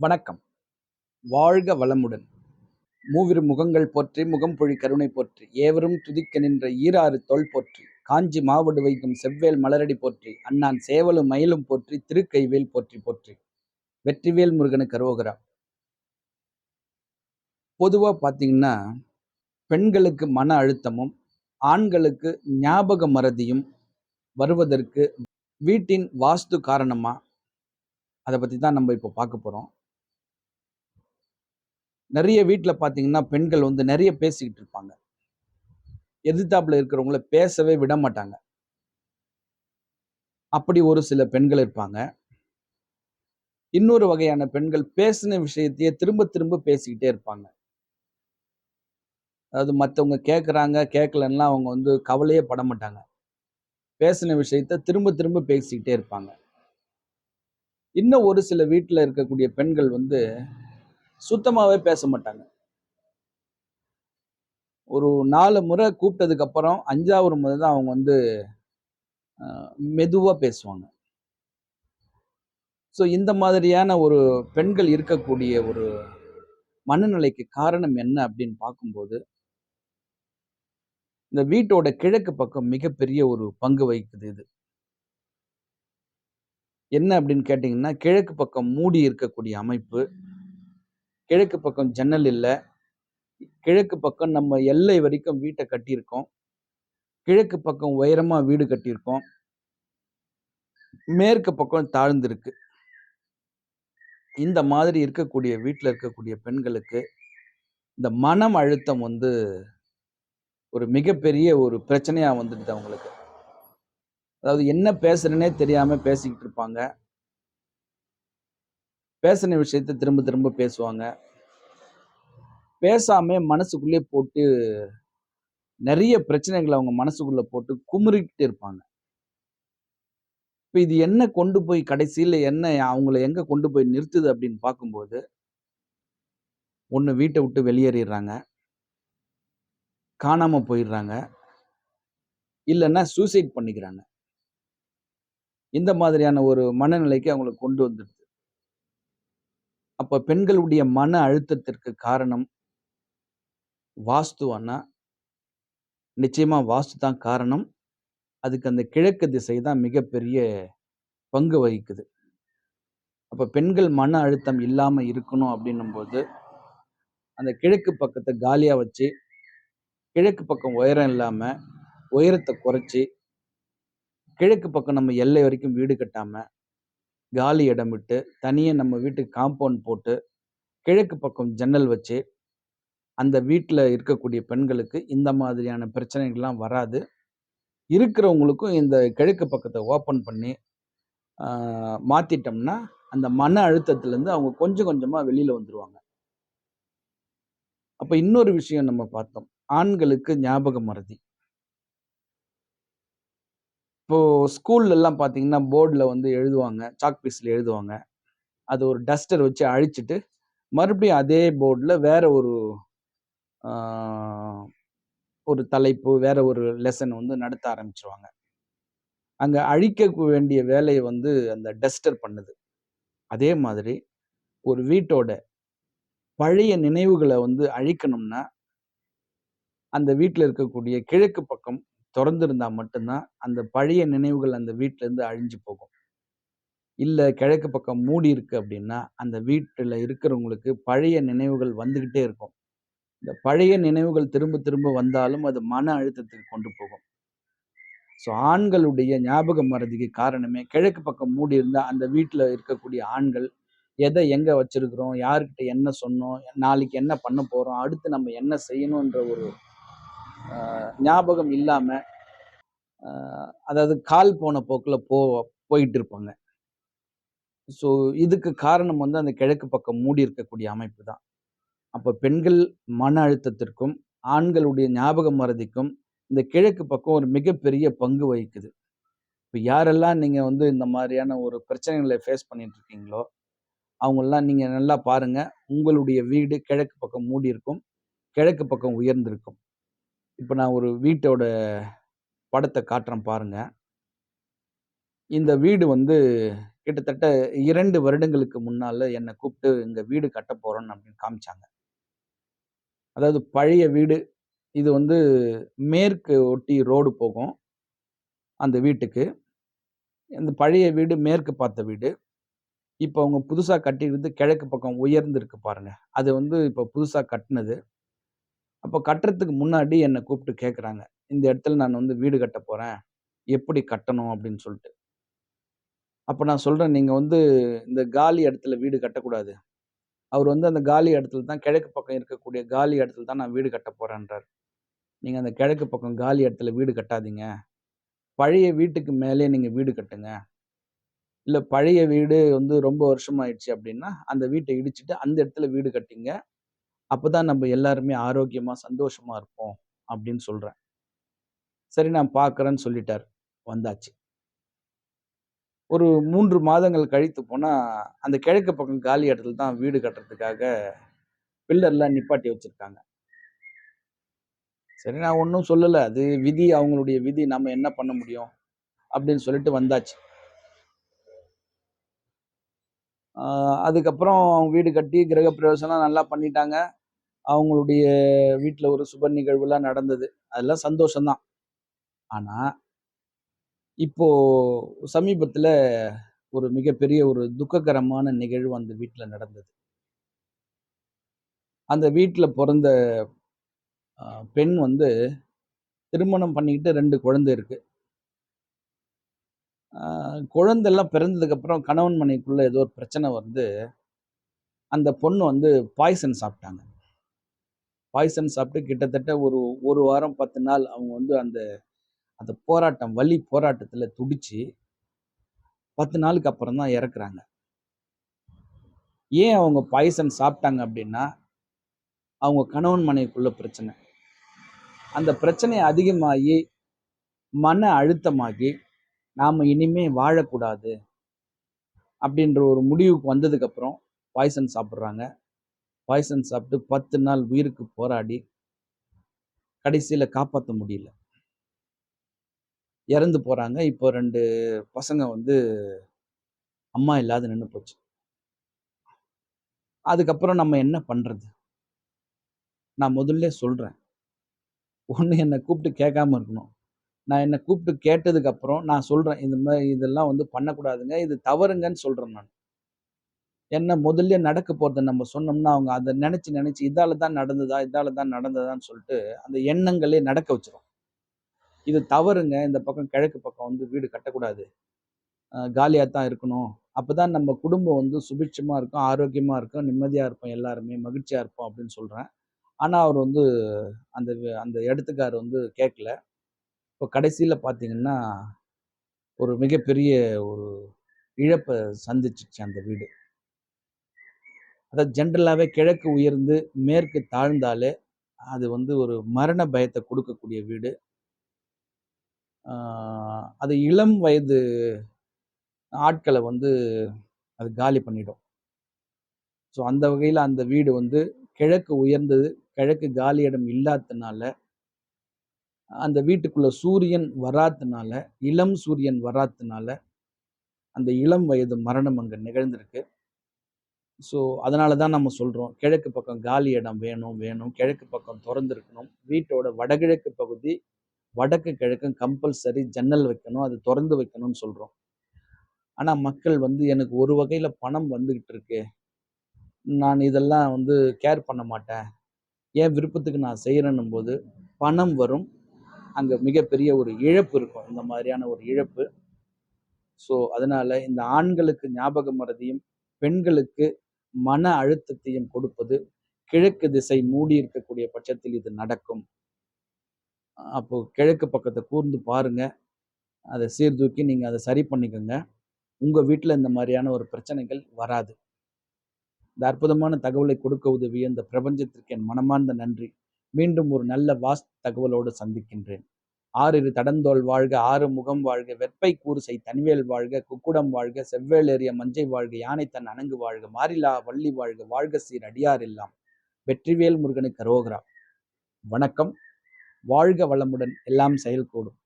வணக்கம். வாழ்க வளமுடன். மூவிரு முகங்கள் போற்றி முகம் பொழி கருணை போற்றி ஏவரும் துதிக்க நின்ற ஈராறு தோல் போற்றி காஞ்சி மாவடு வைக்கும் செவ்வேல் மலரடி போற்றி அண்ணான் சேவலும் மயிலும் போற்றி திருக்கைவேல் போற்றி போற்றி. வெற்றிவேல் முருகனு கரோகரா. பொதுவாக பார்த்தீங்கன்னா பெண்களுக்கு மன அழுத்தமும் ஆண்களுக்கு ஞாபக மறதியும் வருவதற்கு வீட்டின் வாஸ்து காரணமாக அதை பற்றி தான் நம்ம இப்போ பார்க்க போகிறோம் நிறைய வீட்டில் பார்த்தீங்கன்னா பெண்கள் வந்து நிறைய பேசிக்கிட்டு இருப்பாங்க. எதிர்த்தாப்புல இருக்கிறவங்கள பேசவே விட மாட்டாங்க. அப்படி ஒரு சில பெண்கள் இருப்பாங்க. இன்னொரு வகையான பெண்கள் பேசின விஷயத்தையே திரும்ப திரும்ப பேசிக்கிட்டே இருப்பாங்க. அதாவது மற்றவங்க கேட்குறாங்க கேட்கலன்னா அவங்க வந்து கவலையே பட மாட்டாங்க. பேசின விஷயத்த திரும்ப திரும்ப பேசிக்கிட்டே இருப்பாங்க. இன்னும் ஒரு சில வீட்டில் இருக்கக்கூடிய பெண்கள் வந்து சுத்தமாகவே பேச மாட்டாங்க. ஒரு நாலு முறை கூப்பிட்டதுக்கு அப்புறம் அஞ்சாவது முறை தான் அவங்க வந்து மெதுவாக பேசுவாங்க. ஸோ இந்த மாதிரியான ஒரு பெண்கள் இருக்கக்கூடிய ஒரு மனநிலைக்கு காரணம் என்ன அப்படின்னு பார்க்கும்போது இந்த வீட்டோட கிழக்கு பக்கம் மிகப்பெரிய ஒரு பங்கு வகிக்குது இது. என்ன அப்படின்னு கேட்டிங்கன்னா கிழக்கு பக்கம் மூடி இருக்கக்கூடிய அமைப்பு கிழக்கு பக்கம் ஜன்னல் இல்லை. கிழக்கு பக்கம் நம்ம எல்லை வரைக்கும் வீட்டை கட்டியிருக்கோம். கிழக்கு பக்கம் உயரமாக வீடு கட்டியிருக்கோம். மேற்கு பக்கம் தாழ்ந்திருக்கு. இந்த மாதிரி இருக்கக்கூடிய வீட்டில் இருக்கக்கூடிய பெண்களுக்கு இந்த மனம் அழுத்தம் வந்து ஒரு மிகப்பெரிய ஒரு பிரச்சனையாக வந்துடுது அவங்களுக்கு. அதாவது என்ன பேசுறேனே தெரியாமல் பேசிக்கிட்டு இருப்பாங்க. பேசின விஷயத்த திரும்ப திரும்ப பேசுவாங்க. பேசாம மனசுக்குள்ளே போட்டு நிறைய பிரச்சனைகளை அவங்க மனசுக்குள்ள போட்டு குமுறிக்கிட்டு இருப்பாங்க. இப்போ இது என்ன கொண்டு போய் கடைசியில் என்ன அவங்கள எங்கே கொண்டு போய் நிறுத்துது அப்படின்னு பார்க்கும்போது ஒன்று வீட்டை விட்டு வெளியேறிடுறாங்க. காணாமல் போயிடுறாங்க. இல்லைன்னா சூசைட் பண்ணிக்கிறாங்க. இந்த மாதிரியான ஒரு மனநிலைக்கு அவங்களை கொண்டு வந்துடுது. அப்போ பெண்களுடைய மன அழுத்தத்திற்கு காரணம் வாஸ்துவானா? நிச்சயமாக வாஸ்து தான் காரணம். அதுக்கு அந்த கிழக்கு திசை தான் மிகப்பெரிய பங்கு வகிக்குது. அப்போ பெண்கள் மன அழுத்தம் இல்லாமல் இருக்கணும் அப்படின்னும்போது அந்த கிழக்கு பக்கத்தை காலியாக வச்சு கிழக்கு பக்கம் உயரம் இல்லாமல் உயரத்தை குறைச்சி கிழக்கு பக்கம் நம்ம எல்லை வரைக்கும் வீடு கட்டாமல் காலி இடம் விட்டு தனியாக நம்ம வீட்டுக்கு காம்பவுண்ட் போட்டு கிழக்கு பக்கம் ஜன்னல் வச்சு அந்த வீட்டில் இருக்கக்கூடிய பெண்களுக்கு இந்த மாதிரியான பிரச்சனைகள்லாம் வராது. இருக்கிறவங்களுக்கும் இந்த கிழக்கு பக்கத்தை ஓப்பன் பண்ணி மாற்றிட்டோம்னா அந்த மன அழுத்தத்துலேருந்து அவங்க கொஞ்சம் கொஞ்சமாக வெளியில் வந்துடுவாங்க அப்போ இன்னொரு விஷயம் நம்ம பார்த்தோம். ஆண்களுக்கு ஞாபக மறதி. இப்போது ஸ்கூல்லலாம் பார்த்தீங்கன்னா போர்டில் வந்து எழுதுவாங்க. சாக் பீஸில் எழுதுவாங்க. அது ஒரு டஸ்டர் வச்சு அழிச்சிட்டு மறுபடியும் அதே போர்டில் வேற ஒரு ஒரு தலைப்பு வேற ஒரு லெசன் வந்து நடத்த ஆரம்பிச்சிருவாங்க. அங்கே அழிக்க வேண்டிய வேலையை வந்து அந்த டஸ்டர் பண்ணுது. அதே மாதிரி ஒரு வீட்டோட பழைய நினைவுகளை வந்து அழிக்கணும்னா அந்த வீட்டில் இருக்கக்கூடிய கிழக்கு பக்கம் திறந்திருந்தா மட்டும்தான் அந்த பழைய நினைவுகள் அந்த வீட்டிலேருந்து அழிஞ்சு போகும். இல்லை கிழக்கு பக்கம் மூடி இருக்கு அப்படின்னா அந்த வீட்டில் இருக்கிறவங்களுக்கு பழைய நினைவுகள் வந்துக்கிட்டே இருக்கும். இந்த பழைய நினைவுகள் திரும்ப திரும்ப வந்தாலும் அது மன அழுத்தத்துக்கு கொண்டு போகும். ஸோ ஆண்களுடைய ஞாபக மறதிக்கு காரணமே கிழக்கு பக்கம் மூடி இருந்தால் அந்த வீட்டில் இருக்கக்கூடிய ஆண்கள் எதை எங்கே வச்சிருக்கிறோம் யாருக்கிட்ட என்ன சொன்னோம் நாளைக்கு என்ன பண்ண போகிறோம் அடுத்து நம்ம என்ன செய்யணுன்ற ஒரு ஞாபகம் இல்லாமல் அதாவது கால் போன போக்கில் போ போயிட்டு இருப்பாங்க ஸோ இதுக்கு காரணம் வந்து அந்த கிழக்கு பக்கம் மூடி இருக்கக்கூடிய அமைப்பு தான். அப்போ பெண்கள் மன அழுத்தத்திற்கும் ஆண்களுடைய ஞாபக மறதிக்கும் இந்த கிழக்கு பக்கம் ஒரு மிகப்பெரிய பங்கு வகிக்குது. இப்போ யாரெல்லாம் நீங்கள் வந்து இந்த மாதிரியான ஒரு பிரச்சனைகளை ஃபேஸ் பண்ணிட்டு இருக்கீங்களோ அவங்களெல்லாம் நீங்கள் நல்லா பாருங்கள் உங்களுடைய வீடு கிழக்கு பக்கம் மூடி இருக்கும் கிழக்கு பக்கம் உயர்ந்திருக்கும். இப்போ நான் ஒரு வீட்டோட படத்தை காட்டுறேன் பாருங்க இந்த வீடு வந்து கிட்டத்தட்ட இரண்டு வருடங்களுக்கு முன்னால் என்னை கூப்பிட்டு இங்கே வீடு கட்ட போகிறோன்னு அப்படின்னு காமிச்சாங்க. அதாவது பழைய வீடு. இது வந்து மேற்கு ஒட்டி ரோடு போகும். அந்த வீட்டுக்கு. இந்த பழைய வீடு மேற்கு பார்த்த வீடு. இப்போ அவங்க புதுசாக கட்டியிருந்து கிழக்கு பக்கம் உயர்ந்து இருக்கு அது வந்து இப்போ புதுசாக கட்டினது அப்போ கட்டுறதுக்கு முன்னாடி என்னை கூப்பிட்டு கேட்குறாங்க இந்த இடத்துல நான் வந்து வீடு கட்ட போகிறேன் எப்படி கட்டணும் அப்படின்னு சொல்லிட்டு. அப்போ நான் சொல்கிறேன் நீங்கள் வந்து இந்த காலி இடத்துல வீடு கட்டக்கூடாது. அவர் வந்து அந்த காலி இடத்துல தான் கிழக்கு பக்கம் இருக்கக்கூடிய காலி இடத்துல தான் நான் வீடு கட்டப் போகிறேன்றார் நீங்கள் அந்த கிழக்கு பக்கம் காலி இடத்துல வீடு கட்டாதீங்க. பழைய வீட்டுக்கு மேலே நீங்கள் வீடு கட்டுங்க. இல்லை பழைய வீடு வந்து ரொம்ப வருஷமாயிடுச்சு அப்படின்னா, அந்த வீட்டை இடிச்சுட்டு அந்த இடத்துல வீடு கட்டிங்க. அப்பதான் நம்ம எல்லாருமே ஆரோக்கியமாக சந்தோஷமாக இருப்போம் அப்படின்னு சொல்கிறேன் சரி நான் பார்க்குறேன்னு சொல்லிட்டார் வந்தாச்சு. ஒரு மூன்று மாதங்கள் கழித்து போனால் அந்த கிழக்கு பக்கம் காலி இடத்துல தான் வீடு கட்டுறதுக்காக பில்லர்லாம் நிப்பாட்டி வச்சுருக்காங்க சரி நான் ஒன்றும் சொல்லலை அது விதி அவங்களுடைய விதி. நம்ம என்ன பண்ண முடியும்? அப்படின்னு சொல்லிட்டு வந்தாச்சு. அதுக்கப்புறம் வீடு கட்டி கிரகப்பிரவேசம்லாம் நல்லா பண்ணிட்டாங்க. அவங்களுடைய வீட்டில் ஒரு சுப நிகழ்வுலாம் நடந்தது. அதெல்லாம் சந்தோஷம் தான். இப்போது சமீபத்தில் ஒரு மிகப்பெரிய ஒரு துக்ககரமான நிகழ்வு அந்த வீட்டில் நடந்தது. அந்த வீட்டில் பிறந்த பெண் வந்து திருமணம் பண்ணிக்கிட்டு ரெண்டு குழந்தை இருக்குது குழந்தெல்லாம் பிறந்ததுக்கப்புறம் கணவன் மனைக்குள்ளே ஏதோ ஒரு பிரச்சனை வந்து, அந்த பொண்ணு வந்து பாய்சன் சாப்பிட்டாங்க. பாய்சன் சாப்பிட்டு கிட்டத்தட்ட ஒரு ஒரு வாரம் 10 நாள் அவங்க வந்து அந்த அந்த போராட்டம், வலி போராட்டத்தில் துடிச்சு 10 நாளுக்கு அப்புறம் தான் இறக்குறாங்க. ஏன் அவங்க பாய்சன் சாப்பிட்டாங்க அப்படின்னா, அவங்க கணவன் மனைவிக்குள்ள பிரச்சனை. அந்த பிரச்சனை அதிகமாகி, மன அழுத்தமாகி, நாம் இனிமே வாழக்கூடாது. அப்படின்ற ஒரு முடிவுக்கு வந்ததுக்கப்புறம் பாய்சன் சாப்பிட்றாங்க பாய்சன் சாப்பிட்டு 10 நாள் உயிருக்கு போராடி, கடைசியில் காப்பாற்ற முடியல. இறந்து போகிறாங்க இப்போ ரெண்டு பசங்க வந்து அம்மா இல்லாத நின்று போச்சு. அதுக்கப்புறம் நம்ம என்ன பண்ணுறது நான் முதல்ல சொல்கிறேன் ஒன்று என்னை கூப்பிட்டு கேட்காம இருக்கணும். நான் என்னை கூப்பிட்டு கேட்டதுக்கப்புறம் நான் சொல்கிறேன் இந்த மாதிரி இதெல்லாம் வந்து பண்ணக்கூடாதுங்க. இது தவறுங்கன்னு சொல்கிறேன் நான். என்ன முதல்ல நடக்க போறத நம்ம சொன்னோம்னா, அவங்க அதை நினச்சி நினச்சி இதால் தான் நடந்ததா? இதால தான் நடந்ததான்னு சொல்லிட்டு, அந்த எண்ணங்களே நடக்க வச்சிடும் இது தவறுங்க. இந்த பக்கம் கிழக்கு பக்கம் வந்து வீடு கட்டக்கூடாது. காலியாக தான் இருக்கணும். அப்போ தான் நம்ம குடும்பம் வந்து சுபிட்சமாக இருக்கும், ஆரோக்கியமாக இருக்கும், நிம்மதியாக இருப்போம் எல்லாருமே, மகிழ்ச்சியாக இருப்போம் அப்படின்னு சொல்கிறேன் ஆனால் அவர் வந்து அந்த அந்த இடத்துக்கார் வந்து கேட்கல. இப்போ கடைசியில் பார்த்தீங்கன்னா, ஒரு மிகப்பெரிய ஒரு இழப்பை சந்திச்சிச்சு அந்த வீடு. அதாவது ஜென்ரலாகவே கிழக்கு உயர்ந்து, மேற்கு தாழ்ந்தாலே, அது வந்து ஒரு மரண பயத்தை கொடுக்கக்கூடிய வீடு. அது இளம் வயது ஆட்களை வந்து அது காலி பண்ணிடும். ஸோ அந்த வகையில் அந்த வீடு வந்து கிழக்கு உயர்ந்தது. கிழக்கு காலியிடம் இல்லாததுனால அந்த வீட்டுக்குள்ள சூரியன் வராதனால, இளம் சூரியன் வராதனால, அந்த இளம் வயது மரணம் அங்கே நிகழ்ந்திருக்கு. ஸோ அதனால தான் நம்ம சொல்கிறோம் கிழக்கு பக்கம் காலி இடம் வேணும், வேணும். கிழக்கு பக்கம் திறந்துருக்கணும் வீட்டோட வடகிழக்கு பகுதி, வடக்கு கிழக்கும் கம்பல்சரி ஜன்னல் வைக்கணும். அது திறந்து வைக்கணும்னு சொல்கிறோம் ஆனால் மக்கள் வந்து எனக்கு ஒரு வகையில் பணம் வந்துக்கிட்டு இருக்கு. நான் இதெல்லாம் வந்து கேர் பண்ண மாட்டேன். என் விருப்பத்துக்கு நான் செய்கிறேன்னும் போது பணம் வரும். அங்கே மிகப்பெரிய ஒரு இழப்பு இருக்கும். இந்த மாதிரியான ஒரு இழப்பு. ஸோ அதனால் இந்த ஆண்களுக்கு ஞாபக மறதியும், பெண்களுக்கு மன அழுத்தத்தையும் கொடுப்பது, கிழக்கு திசை மூடி இருக்கக்கூடிய பட்சத்தில் இது நடக்கும். அப்போ கிழக்கு பக்கத்தை கூர்ந்து பாருங்க. அதை சீர்தூக்கி நீங்க அதை சரி பண்ணிக்கோங்க உங்க வீட்டில் இந்த மாதிரியான ஒரு பிரச்சனைகள் வராது. இந்த அற்புதமான தகவலை கொடுக்க உதவிய இந்த பிரபஞ்சத்திற்கு என் மனமார்ந்த நன்றி. மீண்டும் ஒரு நல்ல வாஸ்து தகவலோடு சந்திக்கின்றேன். ஆறிரு தடந்தோல் வாழ்க, ஆறு முகம் வாழ்க, வெப்பை கூறுசெய் தனிவேல் வாழ்க, குக்குடம் வாழ்க, செவ்வேல் ஏறிய மஞ்சை வாழ்க, யானை தன் அணங்கு வாழ்க, மாறிலா வள்ளி வாழ்க, வாழ்க சீர் அடியார் எல்லாம். வெற்றிவேல் முருகனுக்கு ரோகரா வணக்கம். வாழ்க வளமுடன் எல்லாம் செயல்கூடும்.